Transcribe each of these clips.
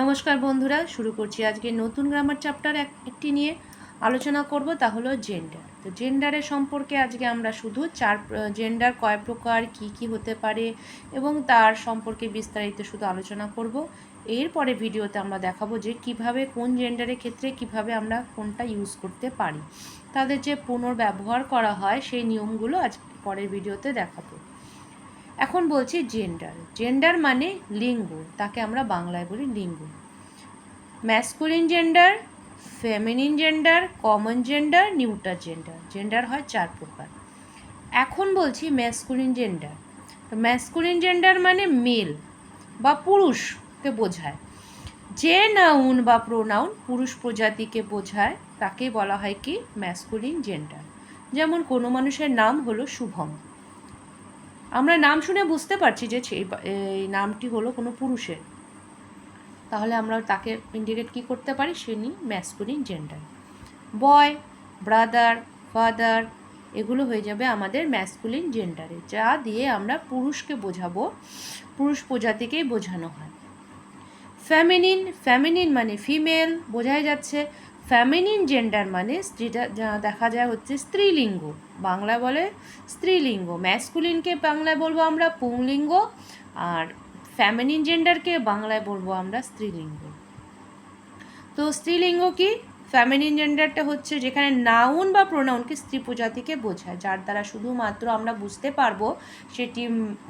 নমস্কার বন্ধুরা, শুরু করছি আজকে নতুন গ্রামার চ্যাপ্টার একটি নিয়ে আলোচনা করব, তা হলো জেন্ডার তো জেন্ডারের সম্পর্কে আজকে আমরা শুধু চার জেন্ডার কয় প্রকার, কি কি হতে পারে এবং তার সম্পর্কে বিস্তারিত শুধু আলোচনা করব। এরপরে ভিডিওতে আমরা দেখাবো যে কীভাবে, কোন জেন্ডারের ক্ষেত্রে কীভাবে আমরা কোনটা ইউজ করতে পারি। তাদের যে পুনর্ব্যবহার করা হয়, সেই নিয়মগুলো আজ পরের ভিডিওতে দেখাবো। এখন বলছি জেন্ডার জেন্ডার মানে লিঙ্গ, তাকে আমরা বাংলায় বলি লিঙ্গ। Masculine gender feminine gender common gender neuter gender gender হয় চার প্রকার। এখন বলছি ম্যাসকুলিন জেন্ডার তো ম্যাসকুলিন জেন্ডার মানে মেল বা পুরুষকে বোঝায়। যে নাউন বা প্রোনাউন পুরুষ প্রজাতিকে বোঝায়, তাকে বলা হয় কি ম্যাসকুলিন জেন্ডার যেমন কোনো মানুষের নাম হলো শুভম। আমরা নাম শুনে বুঝতে পারছি যে এই নামটি হলো কোনো পুরুষের। তাহলে আমরা তাকে ইন্ডিকেট কী করতে পারি? সে নিয়ে masculine gender boy brother father এগুলো হয়ে যাবে আমাদের ম্যাসকুলিন জেন্ডারে যা দিয়ে আমরা পুরুষকে বোঝাবো। পুরুষ প্রজাতিকেই বোঝানো হয়। ফ্যামিনিন ফ্যামিনিন মানে ফিমেল বোঝাই যাচ্ছে। ফ্যামিনিন জেন্ডার মানে স্ত্রীটা দেখা যায় হচ্ছে স্ত্রীলিঙ্গ। বাংলা বলে স্ত্রীলিঙ্গ। ম্যাসকুলিনকে বাংলায় বলব আমরা পুংলিঙ্গ আর ফ্যামিনিন জেন্ডারকে বাংলায় বলব আমরা স্ত্রীলিঙ্গ। তো স্ত্রীলিঙ্গ কি? ফ্যামিনিন জেন্ডারটা হচ্ছে যেখানে নাউন বা প্রোনাউনকে স্ত্রী প্রজাতিকে বোঝায়, যার দ্বারা শুধুমাত্র আমরা বুঝতে পারব সেটি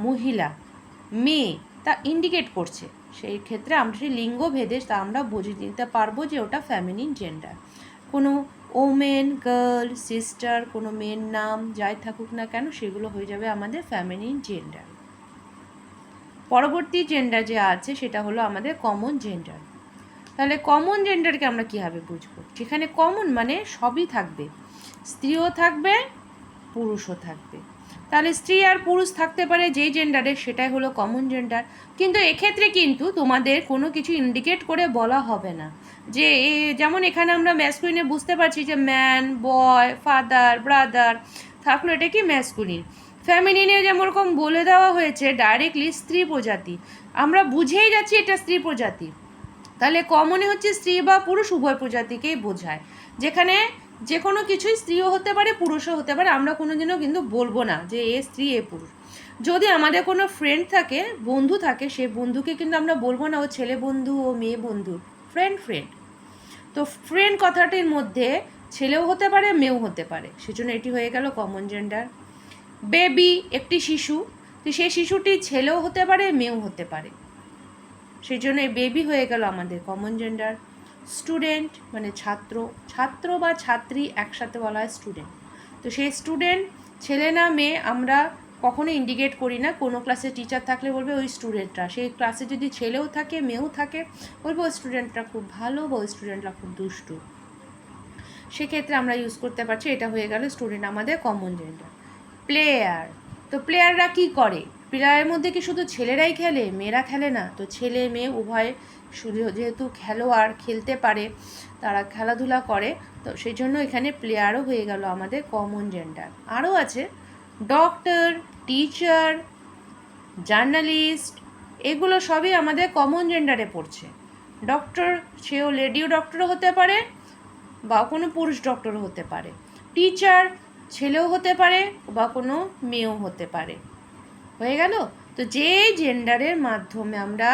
মহিলা, মেয়ে তা ইন্ডিকেট করছে। সেই ক্ষেত্রে আমরা সেই লিঙ্গ ভেদে তা আমরা বুঝে নিতে পারব যে ওটা ফ্যামিলিন জেন্ডার কোনো ওমেন গার্ল সিস্টার কোনো মেয়ের নাম যাই থাকুক না কেন সেগুলো হয়ে যাবে আমাদের ফ্যামিলিন জেন্ডার পরবর্তী জেন্ডার যে আছে সেটা হলো আমাদের কমন জেন্ডার তাহলে কমন জেন্ডারকে আমরা কীভাবে বুঝব? যেখানে কমন মানে সবই থাকবে। স্ত্রীও থাকবে, পুরুষও থাকবে। তাহলে স্ত্রী আর পুরুষ থাকতে পারে যেই জেন্ডারে সেটাই হলো কমন জেন্ডার কিন্তু এক্ষেত্রে কিন্তু তোমাদের কোনো কিছু ইন্ডিকেট করে বলা হবে না। যে যেমন এখানে আমরা ম্যাসকুইনে বুঝতে পারছি যে ম্যান বয় ফাদার ব্রাদার থাকল এটা কি ম্যাসকুইন ফ্যামিলিনে যেমন রকম বলে দেওয়া হয়েছে ডাইরেক্টলি স্ত্রী প্রজাতি। আমরা বুঝেই যাচ্ছি এটা স্ত্রী প্রজাতি। তাহলে কমনে হচ্ছে স্ত্রী বা পুরুষ উভয় প্রজাতিকেই বোঝায়। যেখানে যে কোনো কিছুই স্ত্রীও হতে পারে, পুরুষও হতে পারে, আমরা কোনো দিনও কিন্তু বলব না যে এ স্ত্রী, এ পুরুষ। যদি আমাদের কোনো ফ্রেন্ড থাকে, বন্ধু থাকে, সে বন্ধুকে কিন্তু আমরা বলব না, ও ছেলে বন্ধু, ও মেয়ে বন্ধু ফ্রেন্ড ফ্রেন্ড তো ফ্রেন্ড কথাটির মধ্যে ছেলেও হতে পারে, মেয়েও হতে পারে। সেজন্য এটি হয়ে গেল কমন জেন্ডার বেবি একটি শিশু, তো সেই শিশুটি ছেলেও হতে পারে, মেয়েও হতে পারে। সেই জন্য বেবি হয়ে গেল আমাদের কমন জেন্ডার স্টুডেন্ট মানে ছাত্র ছাত্র বা ছাত্রী একসাথে বলা হয় স্টুডেন্ট তো সেই স্টুডেন্ট ছেলে না মেয়ে আমরা কখনো ইন্ডিকেট করি না, কোনো ক্লাসে টিচার থাকলে বলবে ওই স্টুডেন্টরা সেই ক্লাসে যদি ছেলেও থাকে, মেয়েও থাকে, বলবে ওই স্টুডেন্টরা খুব ভালো বা ওই স্টুডেন্টরা খুব দুষ্টু। সেক্ষেত্রে আমরা ইউজ করতে পারছি, এটা হয়ে গেল স্টুডেন্ট আমাদের কমন জেন্ডার প্লেয়ার তো প্লেয়াররা কি করে? প্লেয়ারের মধ্যে কি শুধু ছেলেরাই খেলে? মেয়েরা খেলে না। তো ছেলে মেয়ে উভয় যেহেতু খেলোয়াড় খেলতে পারে, তারা খেলাধুলা করে, তো সেই জন্য এখানে প্লেয়ারও হয়ে গেল আমাদের কমন জেন্ডার আরও আছে ডক্টর টিচার জার্নালিস্ট এগুলো সবই আমাদের কমন জেন্ডারে পড়ছে। ডক্টর সেও লেডিও ডক্টরও হতে পারে বা কোনো পুরুষ ডক্টরও হতে পারে। টিচার ছেলেও হতে পারে বা কোনো মেয়েও হতে পারে। হয়ে গেল? তো যে জেন্ডারের মাধ্যমে আমরা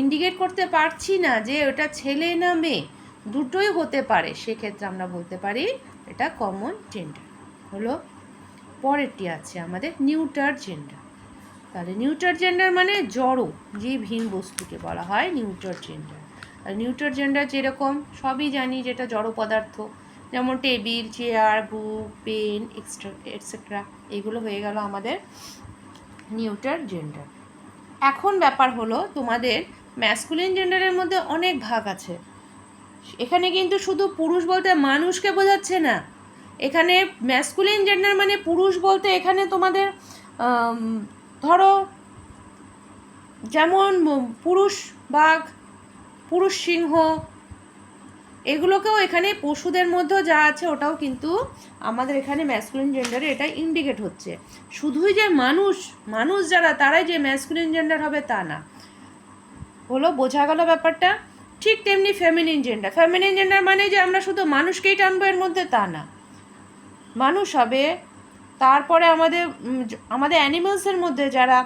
ইন্ডিকেট করতে পারছি না যে ওটা ছেলে না মেয়ে, দুটোই হতে পারে, সেক্ষেত্রে আমরা বলতে পারি এটা কমন জেন্ডার হলো, পরেরটি আছে আমাদের নিউটার জেন্ডার তাহলে নিউটার জেন্ডার মানে জড়ো, জীবহীন বস্তুকে বলা হয় নিউটার জেন্ডার আর নিউটার জেন্ডার যেরকম, সবই জানি যেটা জড়ো পদার্থ। যেমন table, chair, book, pen extra etcetera এগুলো হয়ে গেল আমাদের নিউটার জেন্ডার। এখন ব্যাপার হলো তোমাদের ম্যাসকুলিন জেন্ডারের মধ্যে অনেক ভাগ আছে। এখানে কিন্তু শুধু পুরুষ বলতে মানুষকে বোঝাচ্ছে না। এখানে ম্যাসকুলিন জেন্ডার মানে পুরুষ বলতে এখানে তোমাদের ধরো যেমন পুরুষ বাঘ, পুরুষ সিংহ এগুলোকেও এখানে পশুদের মধ্যেও যা আছে ওটাও কিন্তু আমাদের এখানে ম্যাসকুলিন জেন্ডারে এটা ইন্ডিকেট হচ্ছে। শুধুই যে মানুষ মানুষ যারা, তারাই যে ম্যাসকুলিন জেন্ডার হবে তা না। হলো, বোঝা গেল ব্যাপারটা? ঠিক তেমনি ফেমিনিন জেন্ডার ফেমিনিন জেন্ডার মানে যে আমরা শুধু মানুষকেই টানবো এর মধ্যে তা না। মানুষ হবে, তারপরে আমাদের আমাদের অ্যানিমালসের মধ্যে যারা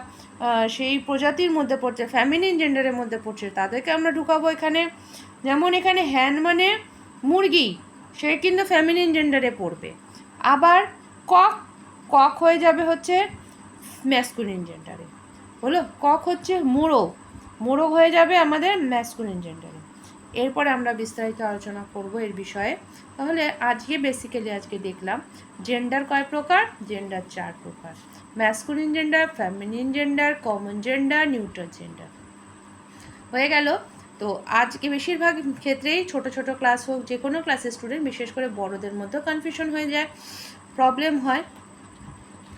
সেই প্রজাতির মধ্যে পড়ছে ফ্যামিলিন জেন্ডারের মধ্যে পড়ছে, তাদেরকে আমরা ঢুকাবো এখানে। যেমন এখানে হ্যান মানে মুরগি, সে কিন্তু ফ্যামিলিন জেন্ডারে পড়বে। আবার কক কক হয়ে যাবে হচ্ছে ম্যাসকুলিন জেন্ডারে হলো? কক হচ্ছে মোরগ মোরগ হয়ে যাবে আমাদের ম্যাসকুলিন জেন্ডারে এরপরে আমরা বিস্তারিত আলোচনা করব এর বিষয়ে। তাহলে আজকে বেসিক্যালি আজকে দেখলাম জেন্ডার কয় প্রকার? জেন্ডার চার প্রকার। Masculine gender feminine gender common gender neutral gender হয়ে গেল। তো আজকে বেশিরভাগ ক্ষেত্রেই ছোট ছোট ক্লাস হোক যে কোনো ক্লাসের স্টুডেন্ট বিশেষ করে বড়দের মধ্যেও কনফিউশন হয়ে যায় প্রবলেম হয়।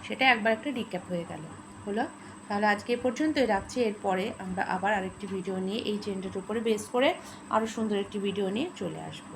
সেটা একবার একটা রিক্যাপ হয়ে গেল। হলো? তাহলে আজকে পর্যন্তই রাখছি। এরপরে আমরা আবার আরেকটি ভিডিও নিয়ে এই চেনটার উপরে বেস করে আরও সুন্দর একটি ভিডিও নিয়ে চলে আসব।